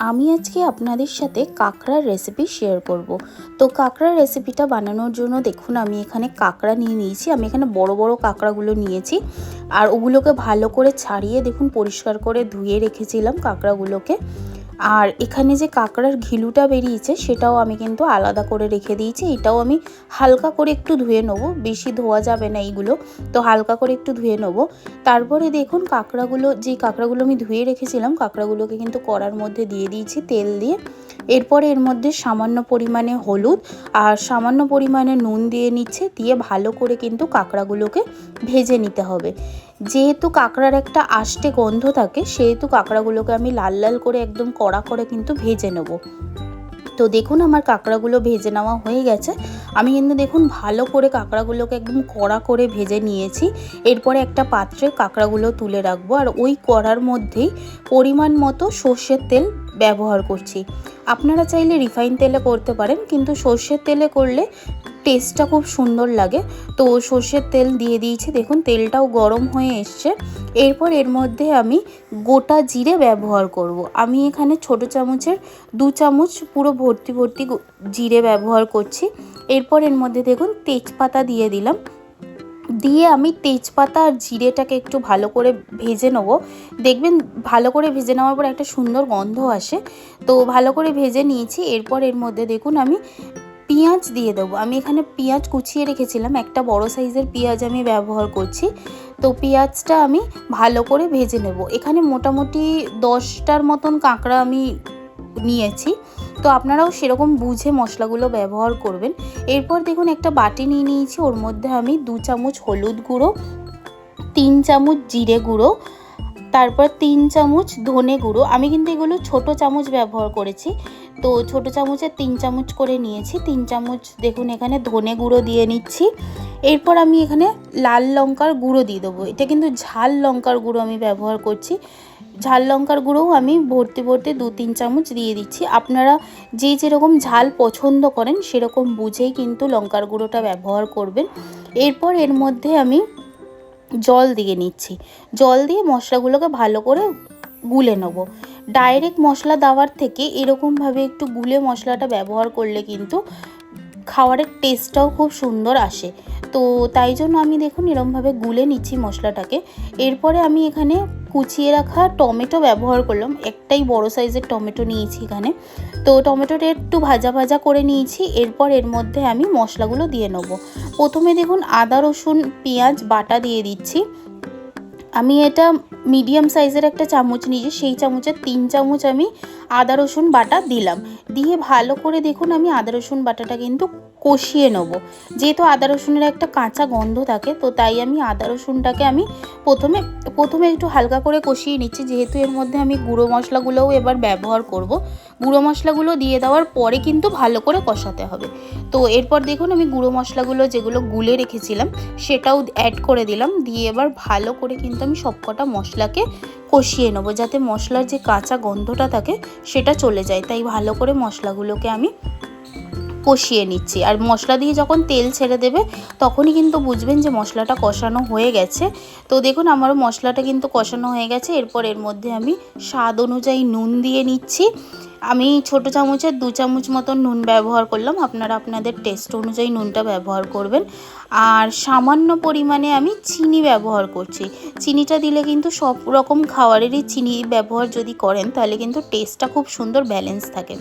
আমি আজকে আপনাদের সাথে কাঁকড়ার রেসিপি শেয়ার করব। তো কাঁকড়ার রেসিপিটা বানানোর জন্য দেখুন, আমি এখানে কাঁকড়া নিয়ে নিয়েছি। আমি এখানে বড় বড় কাঁকড়াগুলো নিয়েছি। আর ওগুলোকে ভালো করে ছাড়িয়ে দেখুন, পরিষ্কার করে ধুয়ে রেখেছিলাম কাঁকড়াগুলোকে। আর এখানে যে কাঁকড়ার ঘিলুটা বেরিয়েছে, সেটাও আমি কিন্তু আলাদা করে রেখে দিয়েছি। এটাও আমি হালকা করে একটু ধুয়ে নেব। বেশি ধোয়া যাবে না এইগুলো। তো হালকা করে একটু ধুয়ে নেব। তারপরে দেখুন কাঁকড়াগুলো যে কাঁকড়াগুলো আমি ধুয়ে রেখেছিলাম, কাঁকড়াগুলোকে কিন্তু কড়ার মধ্যে দিয়ে দিয়েছি তেল দিয়ে। এরপরে এর মধ্যে সামান্য পরিমাণে হলুদ আর সামান্য পরিমাণে নুন দিয়ে নিচ্ছে, দিয়ে ভালো করে কিন্তু কাঁকড়াগুলোকে ভেজে নিতে হবে। যেহেতু কাঁকড়ার একটা আষ্টে গন্ধ থাকে, সেহেতু কাঁকড়াগুলোকে আমি লাল লাল করে একদম কড়া করে কিন্তু ভেজে নেব। তো দেখুন আমার কাঁকড়াগুলো ভেজে নেওয়া হয়ে গেছে। আমি কিন্তু দেখুন ভালো করে কাঁকড়াগুলোকে একদম কড়া করে ভেজে নিয়েছি। এরপরে একটা পাত্রে কাঁকড়াগুলো তুলে রাখব। আর ওই কড়ার মধ্যেই পরিমাণ মতো সর্ষের তেল ব্যবহার করছি। আপনারা চাইলে রিফাইন তেলে করতে পারেন, কিন্তু সর্ষের তেলে করলে টেস্টটা খুব সুন্দর লাগে। তো সর্ষের তেল দিয়ে দিয়েছি। দেখুন, তেলটাও গরম হয়ে এসছে। এরপর এর মধ্যে আমি গোটা জিরে ব্যবহার করব। আমি এখানে ছোট চামচের দু চামচ পুরো ভর্তি ভর্তি জিরে ব্যবহার করছি। এরপর এর মধ্যে দেখুন, তেজপাতা দিয়ে দিলাম। দিয়ে আমি তেজপাতা আর জিরেটাকে একটু ভালো করে ভেজে নেব। দেখবেন ভালো করে ভেজে নেওয়ার পর একটা সুন্দর গন্ধ আসে। তো ভালো করে ভেজে নিয়েছি, এরপর এর মধ্যে দেখুন আমি পেঁয়াজ দিয়ে দেবো। আমি এখানে পেঁয়াজ কুচিয়ে রেখেছিলাম, একটা বড় সাইজের পেঁয়াজ আমি ব্যবহার করছি। তো পেঁয়াজটা আমি ভালো করে ভেজে নেব। এখানে মোটামুটি দশটার মতন কাঁকড়া আমি নিয়েছি। তো আপনারাও সেরকম বুঝে মশলাগুলো ব্যবহার করবেন। এরপর দেখুন, একটা বাটি নিয়ে নিয়েছি, ওর মধ্যে আমি দু চামচ হলুদ গুঁড়ো, তিন চামচ জিরে গুঁড়ো, তারপর তিন চামচ ধনে গুঁড়ো। আমি কিন্তু এগুলো ছোট চামচ ব্যবহার করেছি। তো ছোট চামচের তিন চামচ করে নিয়েছি। তিন চামচ দেখুন, এখানে ধনে গুঁড়ো দিয়ে নিচ্ছি। এরপর আমি এখানে লাল লঙ্কার গুঁড়ো দিয়ে দেবো। এটা কিন্তু ঝাল লঙ্কার গুঁড়ো আমি ব্যবহার করছি। ঝাল লঙ্কার গুঁড়োও আমি ভর্তি ভর্তি দু তিন চামচ দিয়ে দিচ্ছি। আপনারা যে যেরকম ঝাল পছন্দ করেন সেরকম বুঝেই কিন্তু লঙ্কার গুঁড়োটা ব্যবহার করবেন। এরপর এর মধ্যে আমি জল দিয়ে নিচ্ছি। জল দিয়ে মশলাগুলোকে ভালো করে গুলে নেব। ডাইরেক্ট মশলা দেওয়ার থেকে এরকমভাবে একটু গুলে মশলাটা ব্যবহার করলে কিন্তু খাবারের টেস্টটাও খুব সুন্দর আসে। তো তাই জন্য আমি দেখুন এরমভাবে গুলে নিচ্ছি মশলাটাকে। এরপরে আমি এখানে কুচিয়ে রাখা টমেটো ব্যবহার করলাম। একটাই বড় সাইজের টমেটো নিয়েছি এখানে। তো টমেটোটা একটু ভাজা ভাজা করে নিয়েছি। এরপর এর মধ্যে আমি মশলাগুলো দিয়ে নেব। প্রথমে দেখুন আদা, রসুন, পেঁয়াজ, বাটা দিয়ে দিচ্ছি। আমি এটা মিডিয়াম সাইজের একটা চামচ নিয়েছি। সেই চামচের তিন চামচ আমি আদা, রসুন, বাটা দিলাম। দিয়ে ভালো করে দেখুন আমি আদা, রসুন, বাটাটা কিন্তু কষিয়ে নেব। যেহেতু আদা রসুনের একটা কাঁচা গন্ধ থাকে, তো তাই আমি আদা রসুনটাকে আমি প্রথমে প্রথমে একটু হালকা করে কষিয়ে নিচ্ছি। যেহেতু এর মধ্যে আমি গুঁড়ো মশলাগুলোও এবার ব্যবহার করব। গুঁড়ো মশলাগুলো দিয়ে দেওয়ার পরে কিন্তু ভালো করে কষাতে হবে। তো এরপর দেখুন আমি গুঁড়ো মশলাগুলো যেগুলো গুলে রেখেছিলাম, সেটাও অ্যাড করে দিলাম। দিয়ে এবার ভালো করে কিন্তু আমি সবকটা মশলাকে কষিয়ে নেব, যাতে মশলার যে কাঁচা গন্ধটা থাকে, সেটা চলে যায়। তাই ভালো করে মশলাগুলোকে আমি কষিয়ে নিচ্ছি। আর মশলা দিয়ে যখন তেল ছেড়ে দেবে, তখনই কিন্তু বুঝবেন যে মশলাটা কষানো হয়ে গেছে। তো দেখুন, আমারও মশলাটা কিন্তু কষানো হয়ে গেছে। এরপর এর মধ্যে আমি স্বাদ অনুযায়ী নুন দিয়ে নিচ্ছি। আমি ছোট চামচের দু চামচ মতন নুন ব্যবহার করলাম। আপনারা আপনাদের টেস্ট অনুযায়ী নুনটা ব্যবহার করবেন। আর সামান্য পরিমাণে আমি চিনি ব্যবহার করছি। চিনিটা দিলে কিন্তু সব রকম খাবারেরই চিনি ব্যবহার যদি করেন, তাহলে কিন্তু টেস্টটা খুব সুন্দর ব্যালেন্স থাকে।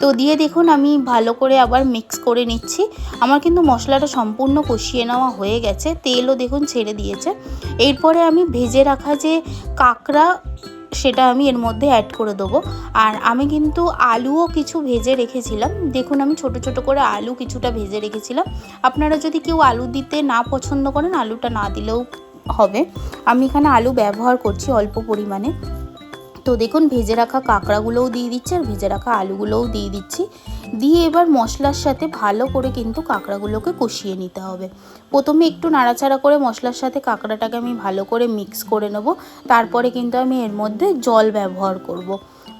তো দিয়ে দেখুন, আমি ভালো করে আবার মিক্স করে নিচ্ছি। আমার কিন্তু মশলাটা সম্পূর্ণ কষিয়ে নেওয়া হয়ে গেছে। তেলও দেখুন ছেড়ে দিয়েছে। এরপরে আমি ভেজে রাখা যে কাঁকড়া সেটা আমি এর মধ্যে অ্যাড করে দেবো। আর আমি কিন্তু আলুও কিছু ভেজে রেখেছিলাম। দেখুন, আমি ছোট ছোট করে আলু কিছুটা ভেজে রেখেছিলাম। আপনারা যদি কেউ আলু দিতে না পছন্দ করেন, আলুটা না দিলেও হবে। আমি এখানে আলু ব্যবহার করছি অল্প পরিমাণে। তো দেখুন, ভেজে রাখা কাঁকড়াগুলোও দিয়ে দিচ্ছি আর ভেজে রাখা আলুগুলোও দিয়ে দিচ্ছি। দিয়ে এবার মশলার সাথে ভালো করে কিন্তু কাঁকড়াগুলোকে কষিয়ে নিতে হবে প্রথমে একটু নাড়াচাড়া করে মশলার সাথে কাঁকড়াটাকে আমি ভালো করে মিক্স করে নেব তারপরে কিন্তু আমি এর মধ্যে জল ব্যবহার করব।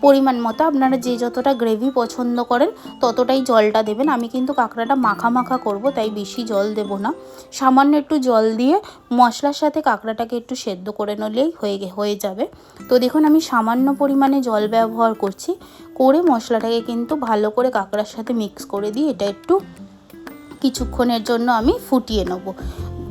পরিমাণ মতো আপনারা যে যতটা গ্রেভি পছন্দ করেন ততটাই জলটা দেবেন। আমি কিন্তু কাঁকড়াটা মাখা মাখা করব, তাই বেশি জল দেব না। সামান্য একটু জল দিয়ে মশলার সাথে কাঁকড়াটাকে একটু সেদ্ধ করে নিলেই হয়ে হয়ে যাবে। তো দেখুন, আমি সামান্য পরিমাণে জল ব্যবহার করছি। করে মশলাটাকে কিন্তু ভালো করে কাঁকড়ার সাথে মিক্স করে দিয়ে এটা একটু কিছুক্ষণের জন্য আমি ফুটিয়ে নেব।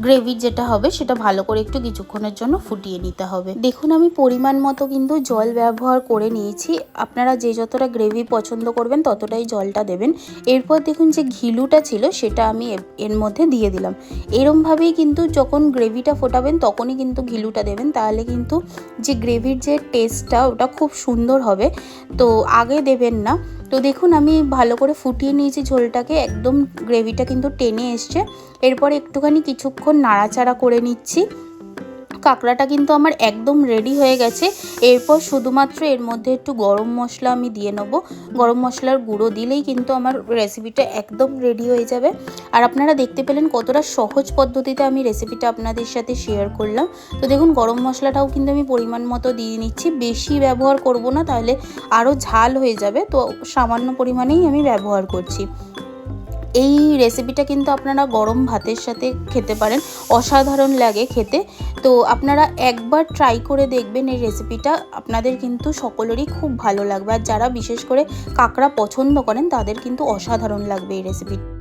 গ্রেভি যেটা হবে, সেটা ভালো করে একটু কিছুক্ষণের জন্য ফুটিয়ে নিতে হবে। দেখুন, আমি পরিমাণ মতো কিন্তু জল ব্যবহার করে নিয়েছি। আপনারা যে যতটা গ্রেভি পছন্দ করবেন, ততটাই জলটা দেবেন। এরপর দেখুন, যে ঘিলুটা ছিল, সেটা আমি এর মধ্যে দিয়ে দিলাম। এরমভাবেই কিন্তু যখন গ্রেভিটা ফোটাবেন, তখনই কিন্তু ঘিলুটা দেবেন। তাহলে কিন্তু যে গ্রেভির যে টেস্টটা ওটা খুব সুন্দর হবে। তো আগে দেবেন না। তো দেখুন, আমি ভালো করে ফুটিয়ে নিয়েছি ঝোলটাকে। একদম গ্রেভিটা কিন্তু টেনে এসছে। এরপর একটুখানি কিছুক্ষণ নাড়াচাড়া করে নিচ্ছি। কাঁকড়াটা কিন্তু আমার একদম রেডি হয়ে গেছে। এরপর শুধুমাত্র এর মধ্যে একটু গরম মশলা আমি দিয়ে নেব। গরম মশলার গুঁড়ো দিলেই কিন্তু আমার রেসিপিটা একদম রেডি হয়ে যাবে। আর আপনারা দেখতে পেলেন কতটা সহজ পদ্ধতিতে আমি রেসিপিটা আপনাদের সাথে শেয়ার করলাম। তো দেখুন, গরম মশলাটাও কিন্তু আমি পরিমাণ মতো দিয়ে নিচ্ছি। বেশি ব্যবহার করব না, তাহলে আরও ঝাল হয়ে যাবে। তো সামান্য পরিমাণেই আমি ব্যবহার করছি। এই রেসিপিটা কিন্তু আপনারা গরম ভাতের সাথে খেতে পারেন। অসাধারণ লাগে খেতে। তো আপনারা একবার ট্রাই করে দেখবেন এই রেসিপিটা আপনাদের কিন্তু সকলেরই খুব ভালো লাগবে। আর যারা বিশেষ করে কাঁকড়া পছন্দ করেন, তাদের কিন্তু অসাধারণ লাগবে এই রেসিপিটা